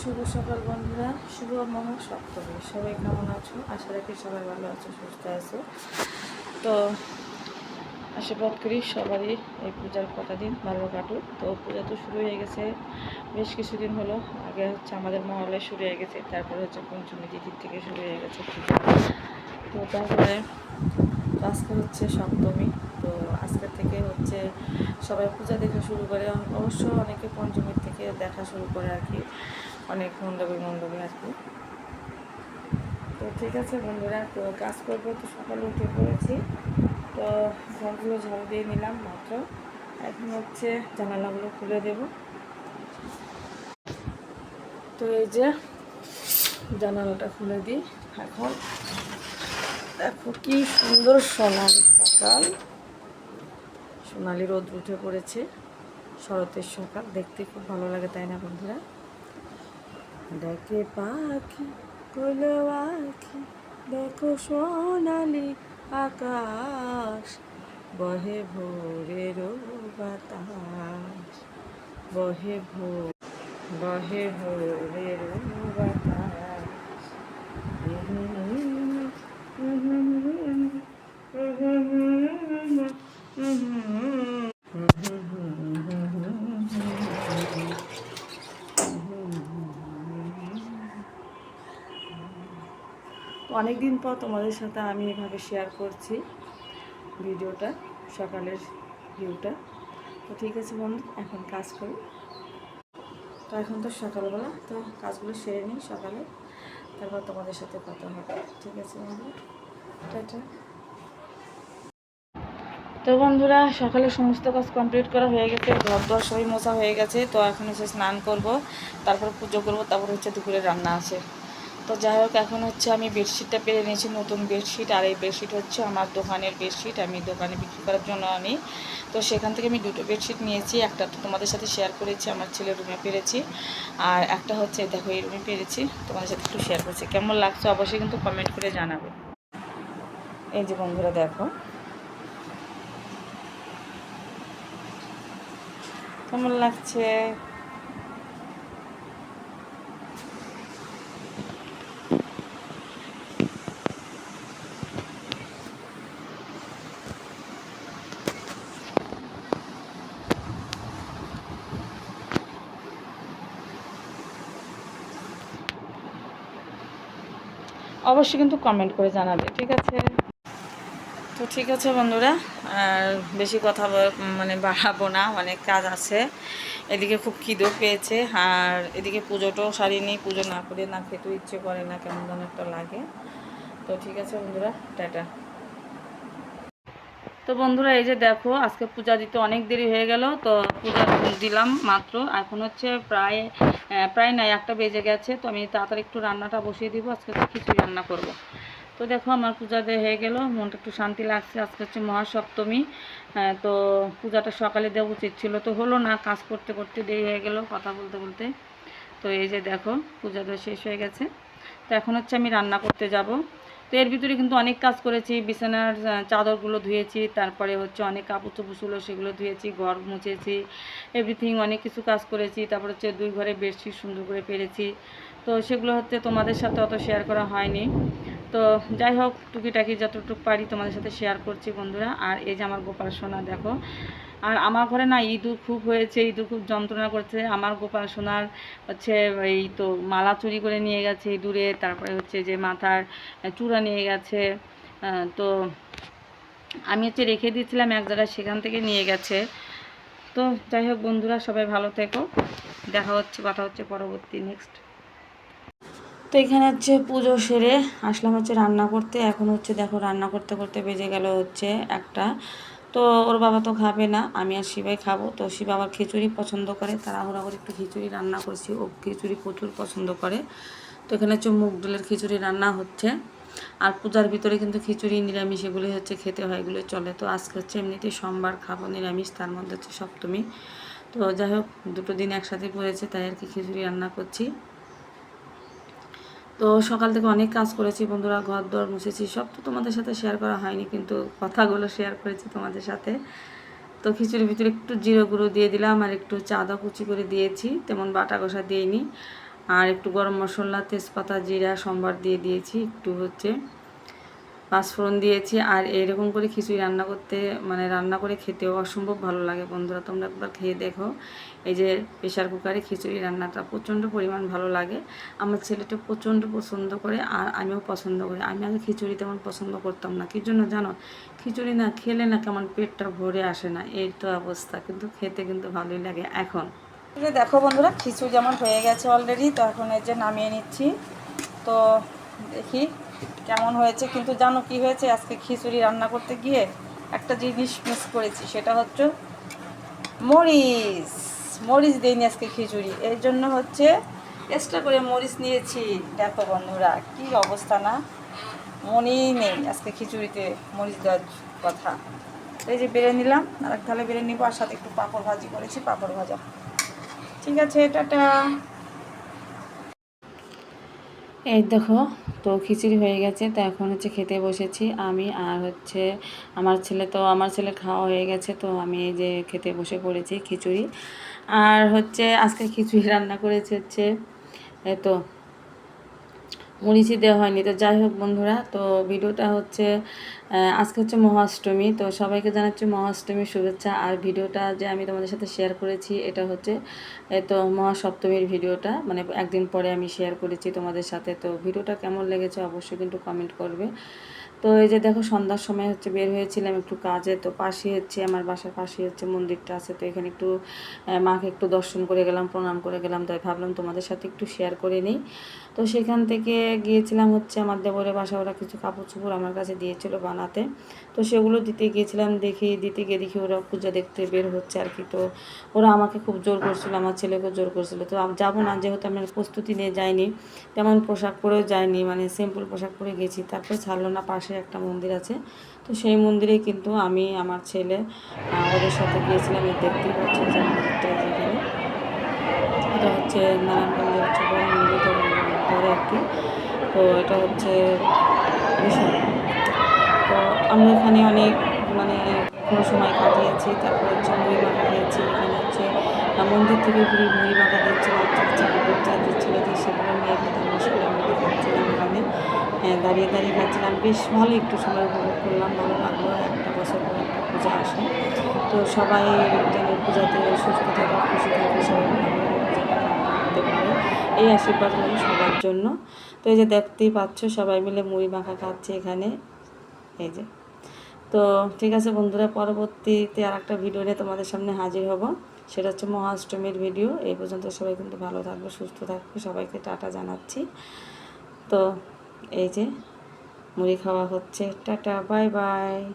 শুভ সকাল বন্ধুরা, শুভ মহা সপ্তমী। সবাই কেমন আছো? আশা রাখি সবাই ভালো আছো, সুস্থ আছো। তো আশীর্বাদ করি সবারই এই পূজার কটা দিন ভালো কাটুক। তো পূজা তো শুরু হয়ে গেছে বেশ কিছুদিন হলো। আগে হচ্ছে আমাদের মহলে শুরু হয়ে গেছে, তারপরে হচ্ছে পঞ্চমী তিথির থেকে শুরু হয়ে গেছে পূজা। তো তারপরে আজকে হচ্ছে সপ্তমী। তো আজকের থেকে হচ্ছে সবাই পূজা দেখা শুরু করে। অবশ্য অনেকে পঞ্চমীর থেকে দেখা শুরু করে আর কি। অনেক মণ্ডপে মণ্ডপে আর কি তো ঠিক আছে বন্ধুরা, তো কাজ করব, তো সকালে উঠে পড়েছি। তো ঘরগুলো ঝাড়ু দিয়ে নিলাম মাত্র। এখন হচ্ছে জানালাগুলো খুলে দেব। তো এই যে জানালাটা খুলে দিই এখন। দেখো কি সুন্দর সোনালি সকাল। সোনালি রোদ উঠে পড়েছে। শরতের সকাল, দেখতে খুব ভালো লাগে, তাই না বন্ধুরা? ডাকে পাখি কোলো আখি, দেখো সোনালি আকাশ, বহে ভোরে ভোরের বাতাস, বহে ভোর, বহে ভোরে ভোরের বাতাস। অনেক দিন পর তোমাদের সাথে আমি এভাবে শেয়ার করছি ভিডিওটা, সকালের ভিউটা তো ঠিক আছে বন্ধু, এখন কাজ করি। তো এখন তো সকালবেলা, তো কাজগুলো সেরে নিই সকালে। তারপর তোমাদের সাথে কথা হবে। ঠিক আছে বন্ধু? টাটা। তো বন্ধুরা, সকালে সমস্ত কাজ কমপ্লিট করা হয়ে গেছে ঘর দর সবই মোছা হয়ে গেছে। তো এখন হচ্ছে স্নান করব, তারপর পুজো করব, তারপর হচ্ছে দুপুরে রান্না আছে। তো যাই হোক, এখন হচ্ছে আমি বেডশিটটা পেরে নিয়েছি, নতুন বেডশিট। আর এই বেডশিট হচ্ছে আমার দোকানের বেডশিট, আমি দোকানে বিক্রি করার জন্য আনি। তো সেখান থেকে আমি দুটো বেডশিট নিয়েছি, একটা তো তোমাদের সাথে শেয়ার করেছি, আমার ছেলে রুমে পেরেছি। আর একটা হচ্ছে, দেখো এই রুমে পেরেছি, তোমাদের সাথে একটু শেয়ার করছি। কেমন লাগছে অবশ্যই কিন্তু কমেন্ট করে জানাবে। এই যে বন্ধুরা, দেখো। কেমন লাগছে? অবশ্যই কিন্তু কমেন্ট করে জানাবে, ঠিক আছে? তো ঠিক আছে বন্ধুরা, আর বেশি কথা মানে বাড়াবো না, অনেক কাজ আছে। এদিকে খুব খিদো পেয়েছে, আর এদিকে পুজোটাও সারি সারিনি, পুজো না করে না খেতেও ইচ্ছে করে না, কেমন একটা লাগে। তো ঠিক আছে বন্ধুরা, টাটা। তো বন্ধুরা, এই যে দেখো, আজকে পূজা দিতে অনেক দেরি হয়ে গেল, তো পূজা দিলাম মাত্র। এখন হচ্ছে প্রায় প্রায় নাই একটা বেজে গেছে, তো আমি তাড়াতাড়ি একটু রান্নাটা বসিয়ে দিব, আজকে খিচুড়ি রান্না করব। তো দেখো, আমার পূজা দিয়ে হয়ে গেল, মনটা একটু শান্তি লাগছে, আজকে হচ্ছে মহাসপ্তমী তো পূজাটা সকালে দেওয়া উচিত ছিল, তো হলো না, কাজ করতে করতে দেরি হয়ে গেল, কথা বলতে বলতে। তো এই যে দেখো, পূজা দেওয়া শেষ হয়ে গেছে। তো এখন হচ্ছে আমি রান্না করতে যাব। তো এর ভিতরে কিন্তু অনেক কাজ করেছি, বিছানার চাদরগুলো ধুয়েছি, তারপরে হচ্ছে অনেক কাপড় চোপড় ছিল সেগুলো ধুয়েছি, ঘর মুছেছি এভরিথিং অনেক কিছু কাজ করেছি, তারপর হচ্ছে দুই ঘরে বেডশিট সুন্দর করে পেরেছি। তো সেগুলো হচ্ছে তোমাদের সাথে অত শেয়ার করা হয়নি। তো যাই হোক, টুকিটাকি যতটুকু পারি তোমাদের সাথে শেয়ার করছি বন্ধুরা। আর এই যে আমার গোপাল সোনা, দেখো আর আমার ঘরে না ইঁদুর খুব হয়েছে, ইঁদুর খুব যন্ত্রণা করছে। আমার গোপাল সোনার হচ্ছে এই তো মালা চুরি করে নিয়ে গেছে ইঁদুরে, তারপরে হচ্ছে যে মাথার চূড়া নিয়ে গেছে। তো আমি হচ্ছে রেখে দিয়েছিলাম এক জায়গায়, সেখান থেকে নিয়ে গেছে। তো যাই হোক বন্ধুরা, সবাই ভালো থেকো। দেখা হচ্ছে, কথা হচ্ছে পরবর্তী নেক্সট তো এখানে হচ্ছে পুজো সেরে আসলাম হচ্ছে রান্না করতে। এখন হচ্ছে দেখো রান্না করতে করতে বেজে গেল হচ্ছে একটা। তো ওর বাবা তো খাবে না, আমি আর শিবাই খাব। তো শিবা আবার খিচুড়ি পছন্দ করে, তাড়াহুড়া করে একটু খিচুড়ি রান্না করছি, ও খিচুড়ি প্রচুর পছন্দ করে। তো এখানে হচ্ছে মুগ ডালের খিচুড়ি রান্না হচ্ছে, আর পূজার ভিতরে কিন্তু খিচুড়ি, নিরামিষ এগুলি হচ্ছে খেতে হয়, এগুলো চলে। তো আজকে হচ্ছে এমনিতেই সোমবার খাব নিরামিষ, তার মধ্যে হচ্ছে সপ্তমী। তো যাই হোক, দুটো দিন একসাথে পড়েছে, তাই আর কি খিচুড়ি রান্না করছি। তো সকাল থেকে অনেক কাজ করেছি, বন্ধুরা ঘর দর মুছেছি, সব তো তোমাদের সাথে শেয়ার করা হয়নি, কিন্তু কথাগুলো শেয়ার করেছি তোমাদের সাথে। তো খিচুড়ির ভিতরে একটু জিরো গুঁড়ো দিয়ে দিলাম আর একটু চাঁদা কুচি করে দিয়েছি, তেমন বাটা কষা দিইনি। আর একটু গরম মশলা, তেজপাতা, জিরা, সম্বার দিয়ে দিয়েছি, একটু হচ্ছে। পাঁচফোড়ন দিয়েছি আর এরকম করে খিচুড়ি রান্না করতে মানে রান্না করে খেতেও অসম্ভব ভালো লাগে বন্ধুরা, তোমরা একবার খেয়ে দেখো। এই যে প্রেশার কুকারে খিচুড়ি রান্নাটা প্রচণ্ড পরিমাণ ভালো লাগে। আমার ছেলেটা প্রচণ্ড পছন্দ করে আর আমিও পছন্দ করি। আমি আগে খিচুড়ি তেমন পছন্দ করতাম না। কী জন্য জানো? খিচুড়ি না খেলে না কেমন পেটটা ভরে আসে না, এই তো অবস্থা। কিন্তু খেতে কিন্তু ভালোই লাগে। এখন দেখো বন্ধুরা, খিচুড়ি যেমন হয়ে গেছে অলরেডি তো এখন এই যে নামিয়ে নিচ্ছি। তো দেখি কেমন হয়েছে, কিন্তু জানো কি হয়েছে? আজকে খিচুড়ি রান্না করতে গিয়ে একটা জিনিস মিস করেছি, সেটা হচ্ছে মরিচ। মরিচ দিইনি আজকে খিচুড়ি। এই জন্য হচ্ছে এক্সট্রা করে মরিচ নিয়েছি। দেখো বন্ধুরা, কি অবস্থা না? মনেই নেই আজকে খিচুড়িতে মরিচ দেওয়ার কথা। এই যে বেড়ে নিলাম আর এক থালে বেড়ে নিবো। আর সাথে একটু পাঁপড় ভাজি করেছি, পাঁপড় ভাজা। ঠিক আছে, টাটা। এই দেখো, তো খিচুড়ি হয়ে গেছে, তো এখন হচ্ছে খেতে বসেছি আমি আর হচ্ছে আমার ছেলে তো, আমার ছেলে খাওয়া হয়ে গেছে, তো আমি এই যে খেতে বসে পড়েছি খিচুড়ি। আর হচ্ছে আজকে খিচুড়ি রান্না করেছে হচ্ছে তো মরিচি দেওয়া হয়নি। তো যাই হোক বন্ধুরা, তো ভিডিওটা হচ্ছে আজকে হচ্ছে মহাষ্টমী, তো সবাইকে জানাচ্ছি মহাষ্টমীর শুভেচ্ছা। আর ভিডিওটা যে আমি তোমাদের সাথে শেয়ার করেছি, এটা হচ্ছে তো মহাসপ্তমীর ভিডিওটা মানে একদিন পরে আমি শেয়ার করেছি তোমাদের সাথে। তো ভিডিওটা কেমন লেগেছে অবশ্যই কিন্তু কমেন্ট করবে। তো এই যে দেখো সন্ধ্যার সময় হচ্ছে বের হয়েছিলাম একটু কাজে, তো পাশে হচ্ছে আমার বাসার পাশে হচ্ছে মন্দিরটা আছে, তো এখানে একটু মাকে একটু দর্শন করে গেলাম, প্রণাম করে গেলাম, তাই ভাবলাম তোমাদের সাথে একটু শেয়ার করে নিই। তো সেখান থেকে গিয়েছিলাম হচ্ছে আমার দেবরের বাসা, ওরা কিছু কাপড় চোপড় আমার কাছে দিয়েছিল বানাতে। তো সেগুলো দিতে গিয়েছিলাম, দেখি, দিতে গিয়ে দেখি ওরা পূজা দেখতে বের হচ্ছে আর কি। তো ওরা আমাকে খুব জোর করছিল, আমার ছেলেকেও জোর করছিল। তো যাব না, যেহেতু আমি প্রস্তুতি নিয়ে যাইনি, তেমন পোশাক পরেও যাইনি মানে সিম্পল পোশাক পরে গেছি, তারপর ছাড়লো না, পাশে একটা মন্দির আছে। তো সেই মন্দিরে কিন্তু আমি, আমার ছেলে ওদের সাথে গিয়েছিলাম এই দেখতেই পাচ্ছি যে মন্দিরটা যেখানে। এটা হচ্ছে নারায়ণগঞ্জের হচ্ছে বড় মন্দির ধরে আর কি। তো এটা হচ্ছে তো আমরা এখানে অনেক মানে কোনো সময় কাটিয়েছি, তারপর হচ্ছে মুড়ি মাখা খেয়েছি। এখানে হচ্ছে মন্দির থেকে ঘুরে মুড়ি মাখা দিচ্ছিল বাচ্চা বাচ্চা যে সেগুলো নিয়ে খেতাম মশলা মধ্যে খাচ্ছিলাম এখানে দাঁড়িয়ে দাঁড়িয়ে খাচ্ছিলাম বেশ ভালো একটু সময় উপভোগ করলাম, ভালো লাগল, একটা বছর পর একটা পূজা আসে তো সবাই যেন পূজাতে সুস্থ থাকে খুশি থাকে সবাই করতে পারে। এই আশীর্বাদ হলো সবার জন্য। তো এই যে দেখতেই পাচ্ছ, সবাই মিলে মুড়ি মাখা খাচ্ছে এখানে। এই যে। তো ঠিক আছে বন্ধুরা, পরবর্তীতে আর একটা ভিডিও নিয়ে তোমাদের সামনে হাজির হব। সেটা হচ্ছে মহাষ্টমীর ভিডিও। এই পর্যন্ত সবাই কিন্তু ভালো থাকবে, সুস্থ থাকবে। সবাইকে টাটা জানাচ্ছি। তো এই যে মুড়ি খাওয়া হচ্ছে। Tata bye bye.